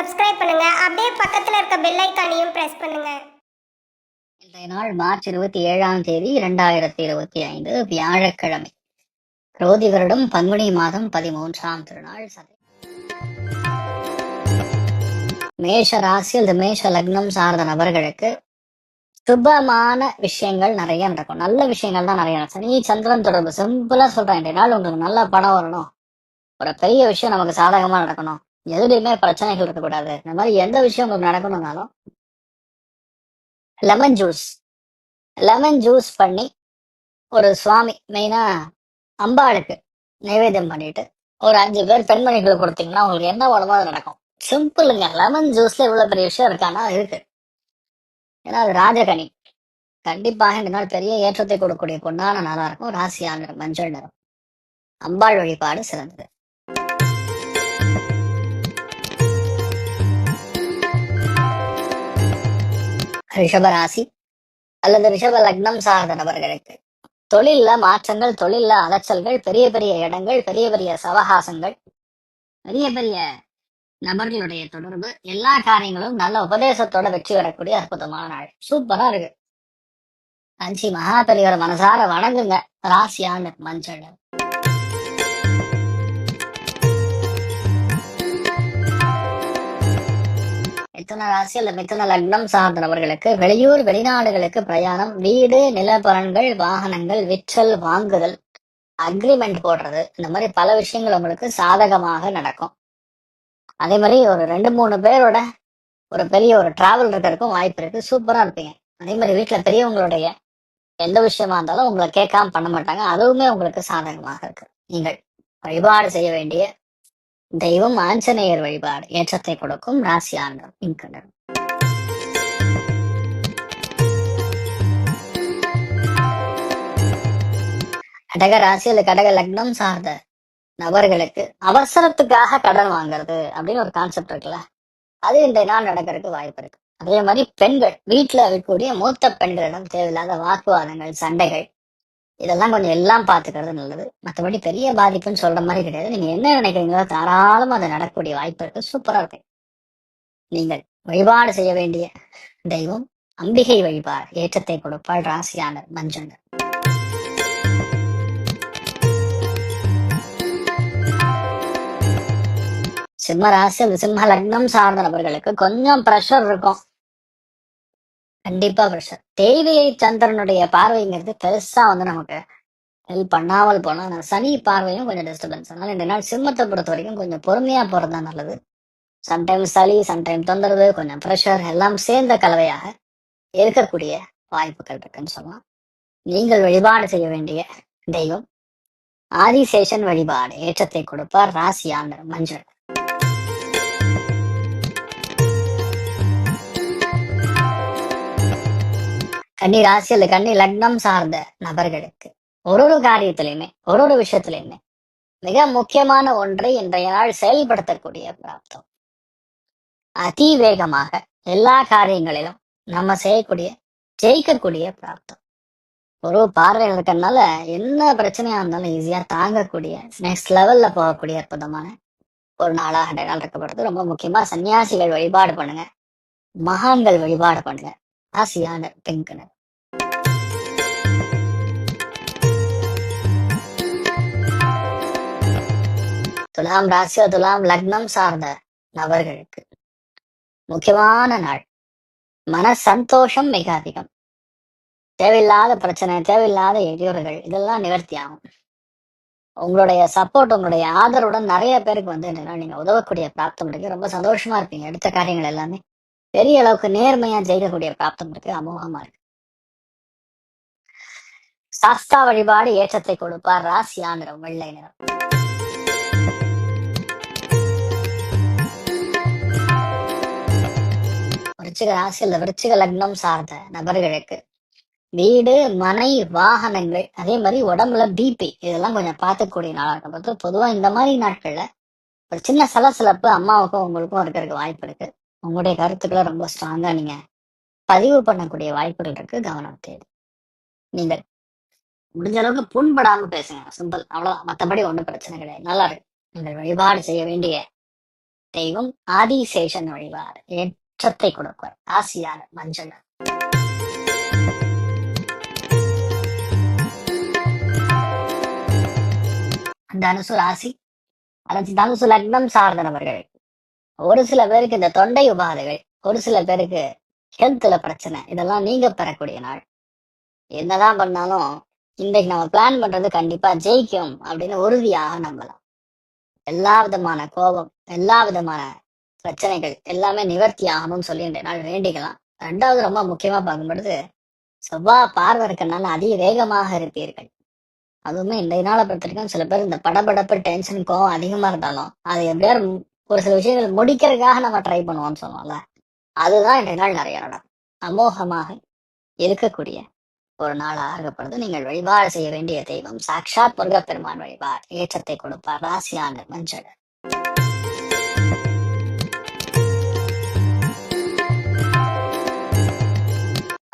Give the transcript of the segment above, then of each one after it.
Subscribe பண்ணுங்க. அப்படியே பக்கத்துல இருக்க பெல் ஐக்கானையும் பிரஸ் பண்ணுங்க. இன்றைய நாள் மார்ச் இருபத்தி ஏழாம் தேதி இரண்டாயிரத்தி இருபத்தி ஐந்து வியாழக்கிழமை. ரோதி வருடம் பங்குனி மாதம் பதிமூன்றாம் திருநாள் சதை மேஷ ராசி அல்லது மேஷ லக்னம் சார்ந்த நபர்களுக்கு சுபமான விஷயங்கள் நிறைய நடக்கும். நல்ல விஷயங்கள் தான் நிறைய நடக்கும். சனி சந்திரன் தொடர்பு சிம்பிளா சொல்றேன். இன்றைய நாள் உங்களுக்கு நல்ல பணம் வரணும். ஒரு பெரிய விஷயம் நமக்கு சாதகமா நடக்கணும். எதுலையுமே பிரச்சனைகள் இருக்கக்கூடாது. இந்த மாதிரி எந்த விஷயம் உங்களுக்கு நடக்கணும்னாலும் லெமன் ஜூஸ் லெமன் ஜூஸ் பண்ணி ஒரு சுவாமி மெயினா அம்பாளுக்கு நைவேத்தியம் பண்ணிட்டு ஒரு அஞ்சு பேர் பெண்மணிகளை கொடுத்தீங்கன்னா உங்களுக்கு என்ன வேணுமோ அது நடக்கும். சிம்பிளுங்க லெமன் ஜூஸ்ல இவ்வளவு பெரிய விஷயம் இருக்கானா இருக்கு. ஏன்னா அது ராஜகனி. கண்டிப்பாக இந்த நாள் பெரிய ஏற்றத்தை கொடுக்கக்கூடிய பொண்ணான நாளா இருக்கும். ராசியான மஞ்சள் நிறம். அம்பாள் வழிபாடு சிறந்தது. ரிஷபராசி அல்லது ரிஷப லக்னம் சார்ந்த நபர்களுக்கு. தொழில்ல மாற்றங்கள் தொழில்ல அலைச்சல்கள் பெரிய பெரிய இடங்கள் பெரிய பெரிய சவகாசங்கள் பெரிய பெரிய நபர்களுடைய தொடர்பு எல்லா காரியங்களும் நல்ல உபதேசத்தோட வெற்றி பெறக்கூடிய அற்புதமான நாள். சூப்பரா இருக்கு. அஞ்சி மகா பெரியவர் மனசார வணங்குங்க. ராசியான மஞ்சள். மிதுன ராசி அல்லது மிதுன லக்னம் சார்ந்த நபர்களுக்கு வெளியூர் வெளிநாடுகளுக்கு பிரயாணம் வீடு நிலப்பலன்கள் வாகனங்கள் விற்றல் வாங்குதல் அக்ரிமெண்ட் போடுறது. இந்த மாதிரி பல விஷயங்கள் உங்களுக்கு சாதகமாக நடக்கும். அதே மாதிரி ஒரு ரெண்டு மூணு பேரோட ஒரு பெரிய ஒரு டிராவல் இருக்கிறதுக்கும் வாய்ப்பு இருக்கு. சூப்பரா இருப்பீங்க. அதே மாதிரி வீட்டுல பெரியவங்களுடைய எந்த விஷயமா இருந்தாலும் உங்களை கேட்காம பண்ண மாட்டாங்க. அதுவுமே உங்களுக்கு சாதகமாக இருக்கு. நீங்கள் வழிபாடு செய்ய வேண்டிய தெய்வம் ஆஞ்சநேயர் வழிபாடு ஏற்றத்தை கொடுக்கும் ராசி ஆண்டம் இன்கண்டர் கடக ராசி அல்ல கடக லக்னம் சார்ந்த நபர்களுக்கு அவசரத்துக்காக கடன் வாங்குறது அப்படின்னு ஒரு கான்செப்ட் இருக்குல்ல? அது இந்த நாள் நடக்கிறதுக்கு வாய்ப்பு இருக்கு. அதே மாதிரி பெண்கள் வீட்டுல இருக்கக்கூடிய மூத்த பெண்களிடம் தேவையில்லாத வாக்குவாதங்கள் சண்டைகள் இதெல்லாம் கொஞ்சம் எல்லாம் பார்த்துக்கிறது நல்லது. மற்றபடி பெரிய பாதிப்புன்னு சொல்ற மாதிரி கிடையாது. நீங்க என்ன நினைக்கிறீங்களோ தாராளமா அது நடக்கக்கூடிய வாய்ப்பு இருக்கு. சூப்பரா இருக்கு. நீங்கள் வழிபாடு செய்ய வேண்டிய தெய்வம் அம்பிகை வழிபாடு ஏற்றத்தை கொடுப்பாள் ராசியானர் மஞ்சள். சிம்ம ராசி சிம்ம லக்னம் சார்ந்த நபர்களுக்கு கொஞ்சம் ப்ரெஷர் இருக்கும். கண்டிப்பா பிரஷர் தேவையை சந்திரனுடைய பார்வைங்கிறது பெருசா வந்து நமக்கு ஹெல்ப் பண்ணாமல் போனா சனி பார்வையும் கொஞ்சம் டிஸ்டர்பன்ஸ் அதனால இந்த நாள் சிம்மத்தை பொறுத்த வரைக்கும் கொஞ்சம் பொறுமையா போறது தான் நல்லது. சம்டைம் சளி சம்டைம் தொந்தரவு கொஞ்சம் ப்ரெஷர் எல்லாம் சேர்ந்த கலவையாக இருக்கக்கூடிய வாய்ப்புகள் இருக்குன்னு சொல்லலாம். நீங்கள் வழிபாடு செய்ய வேண்டிய தெய்வம். ஆதிசேஷன் வழிபாடு ஏற்றத்தை கொடுப்பார். ராசியான மஞ்சள். கன்னி ராசி அல்லது கன்னி லக்னம் சார்ந்த நபர்களுக்கு ஒரு ஒரு காரியத்திலையுமே ஒரு ஒரு விஷயத்திலையுமே மிக முக்கியமான ஒன்றை இன்றைய நாள் செயல்படுத்தக்கூடிய பிராப்தம். அதிவேகமாக எல்லா காரியங்களிலும் நம்ம செய்யக்கூடிய ஜெயிக்கக்கூடிய பிராப்தம். ஒரு பார்வையில் இருக்கறனால என்ன பிரச்சனையா இருந்தாலும் ஈஸியா தாங்கக்கூடிய நெக்ஸ்ட் லெவல்ல போகக்கூடிய அற்புதமான ஒரு நாளாக நாள் இருக்கப்படுறது ரொம்ப முக்கியமா சன்னியாசிகள் வழிபாடு பண்ணுங்க. மகான்கள் வழிபாடு பண்ணுங்க. ஆசியான பிங்க் துலாம் ராசி துலாம் லக்னம் சார்ந்த நபர்களுக்கு முக்கியமான நாள். மன சந்தோஷம் மிக அதிகம். தேவையில்லாத பிரச்சனை தேவையில்லாத இடையூறுகள் இதெல்லாம் நிவர்த்தி ஆகும். உங்களுடைய சப்போர்ட் உங்களுடைய ஆதரவுடன் நிறைய பேருக்கு வந்து என்னன்னா நீங்க உதவக்கூடிய பிராப்தம் இருக்கு. ரொம்ப சந்தோஷமா இருப்பீங்க எடுத்த காரியங்கள் எல்லாமே பெரிய அளவுக்கு நேர்மையா ஜெயிக்கக்கூடிய பிராப்தம் இருக்கு அமோகமா இருக்கு. சாஸ்தா வழிபாடு ஏற்றத்தை கொடுப்பார் ராசியா நிறம் வெள்ளை நிறம். விருச்சிக ராசி விருச்சிக லக்னம் சார்ந்த நபர்களுக்கு வீடு மனை வாகனங்கள் அதே மாதிரி உடம்புல பிபி இதெல்லாம் கொஞ்சம் பார்த்துக்கூடிய நாளாக இருக்கும். பொதுவாக பொதுவா இந்த மாதிரி நாட்கள்ல ஒரு சின்ன சலசலப்பு அம்மாவுக்கும் உங்களுக்கும் இருக்கிறதுக்கு வாய்ப்பு இருக்கு. உங்களுடைய கருத்துக்களை ரொம்ப ஸ்ட்ராங்கா நீங்க பதிவு பண்ணக்கூடிய வாய்ப்புகள் இருக்கு. கவனம் தேவை நீங்கள் முடிஞ்ச அளவுக்கு புண்படாம பேசுங்க. சிம்பிள் அவ்வளவுதான். மத்தபடி ஒண்ணும் பிரச்சனை கிடையாது. நல்லா இருக்கு. நீங்கள் வழிபாடு செய்ய வேண்டிய தெய்வம் ஆதிசேஷன் வழிபாடு. ஏற்றத்தை கொடுப்பார் ராசியான மஞ்சள். தனுசு ராசி. அல்லது தனுசு லக்னம் சார்ந்த நபர்கள் ஒரு சில பேருக்கு இந்த தொண்டை உபாதைகள் ஒரு சில பேருக்கு ஹெல்த்ல பிரச்சனை இதெல்லாம் நீங்க பெறக்கூடிய நாள். என்னதான் பண்ணாலும் இன்றைக்கு நம்ம பிளான் பண்றது கண்டிப்பா ஜெயிக்கும் அப்படின்னு உறுதியாக நம்பலாம். எல்லா விதமான கோபம் எல்லா விதமான பிரச்சனைகள் எல்லாமே நிவர்த்தி ஆகணும்னு சொல்லி இன்றைய நாள் வேண்டிக்கலாம். ரெண்டாவது ரொம்ப முக்கியமா பார்க்கும்பொழுது செவ்வாய் பார்வை இருக்கனால அதிக வேகமாக இருப்பீர்கள். அதுவுமே இன்றைய நாளை பொறுத்த வரைக்கும் சில பேர் இந்த படபடப்பு டென்ஷன் கோவம் அதிகமா இருந்தாலும் அதை எப்படியாவது ஒரு சில விஷயங்கள் முடிக்கிறதுக்காக நம்ம ட்ரை பண்ணுவோம்னு சொல்லுவோம்ல. அதுதான் இன்றைய நாள் நிறைய நடக்கும். அமோகமாக இருக்கக்கூடிய ஒரு நாளாக இருக்கப்படுது நீங்கள் வழிபாடு செய்ய வேண்டிய தெய்வம் சாக்ஷாத் முருகப்பெருமான் வழிபாடு. ஏற்றத்தை கொடுப்பார் ராசியான மஞ்சள்.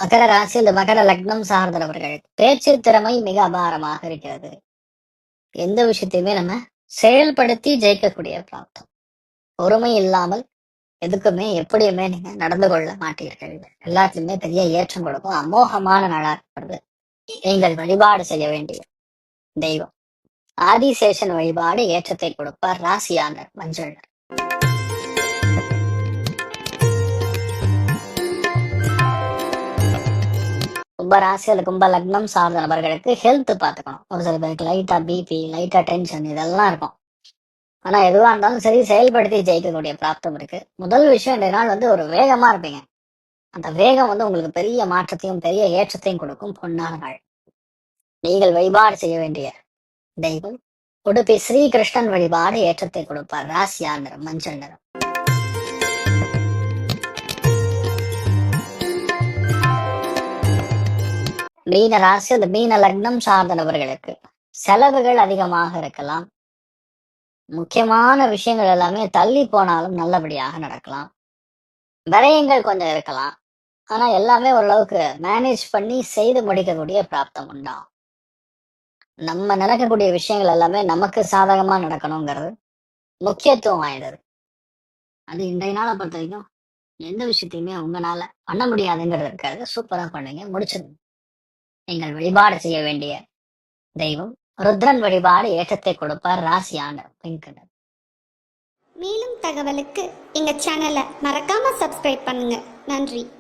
மகர ராசி இந்த மகர லக்னம் சார்ந்தவர்கள் பேச்சு திறமை மிக அபாரமாக இருக்கிறது. எந்த விஷயத்தையுமே நம்ம செயல்படுத்தி ஜெயிக்கக்கூடிய பிராப்தம். பொறுமை இல்லாமல் எதுக்குமே எப்படியுமே நீங்க நடந்து கொள்ள மாட்டீர்கள். எல்லாத்துலயுமே பெரிய ஏற்றம் கொடுக்கும். அமோகமான நாளா இருக்கிறது நீங்கள் வழிபாடு செய்ய வேண்டிய தெய்வம். ஆதிசேஷன் வழிபாடு ஏற்றத்தை கொடுப்பார் ராசியான மஞ்சள். கும்ப ராசி அல்லது கும்ப லக்னம் சார்ந்த நபர்களுக்கு ஹெல்த் பார்த்துக்கணும். ஒரு சில பேருக்கு லைட்டா பிபி லைட்டா டென்ஷன் இதெல்லாம் இருக்கும். ஆனா எதுவா இருந்தாலும் சரி செயல்படுத்தி ஜெயிக்கக்கூடிய பிராப்தம் இருக்கு. முதல் விஷயம் ரெண்டு நாள் வந்து ஒரு வேகமா இருப்பீங்க. அந்த வேகம் வந்து உங்களுக்கு பெரிய மாற்றத்தையும் பெரிய ஏற்றத்தையும் கொடுக்கும் பொன்னான நாள். நீங்கள் வழிபாடு செய்ய வேண்டிய தெய்வம். உடுப்பி ஸ்ரீகிருஷ்ணன் வழிபாடு ஏற்றத்தை கொடுப்பார். ராசியா நிறம் மஞ்சள் நிறம். மீன ராசி அந்த மீன லக்னம் சார்ந்த நபர்களுக்கு செலவுகள் அதிகமாக இருக்கலாம். முக்கியமான விஷயங்கள் எல்லாமே தள்ளி போனாலும் நல்லபடியாக நடக்கலாம். விரயங்கள் கொஞ்சம் இருக்கலாம். ஆனா எல்லாமே ஓரளவுக்கு மேனேஜ் பண்ணி செய்து முடிக்கக்கூடிய பிராப்தம் உண்டாகும் நம்ம நடக்கக்கூடிய விஷயங்கள் எல்லாமே நமக்கு சாதகமா நடக்கணுங்கிறது முக்கியத்துவம் வாய்ந்தது. அது இன்றைய நாளை பொறுத்த வரைக்கும் எந்த விஷயத்தையுமே உங்களால பண்ண முடியாதுங்கிறது இருக்காது. சூப்பரா பண்ணுங்க. முடிச்சிருங்க. நீங்கள் வழிபாடு செய்ய வேண்டிய தெய்வம் ருத்ரன் வழிபாடு ஏற்றத்தை கொடுப்பார் ராசியான பிங்க் மேலும் தகவலுக்கு எங்க சேனலை மறக்காம சப்ஸ்கிரைப் பண்ணுங்க. நன்றி.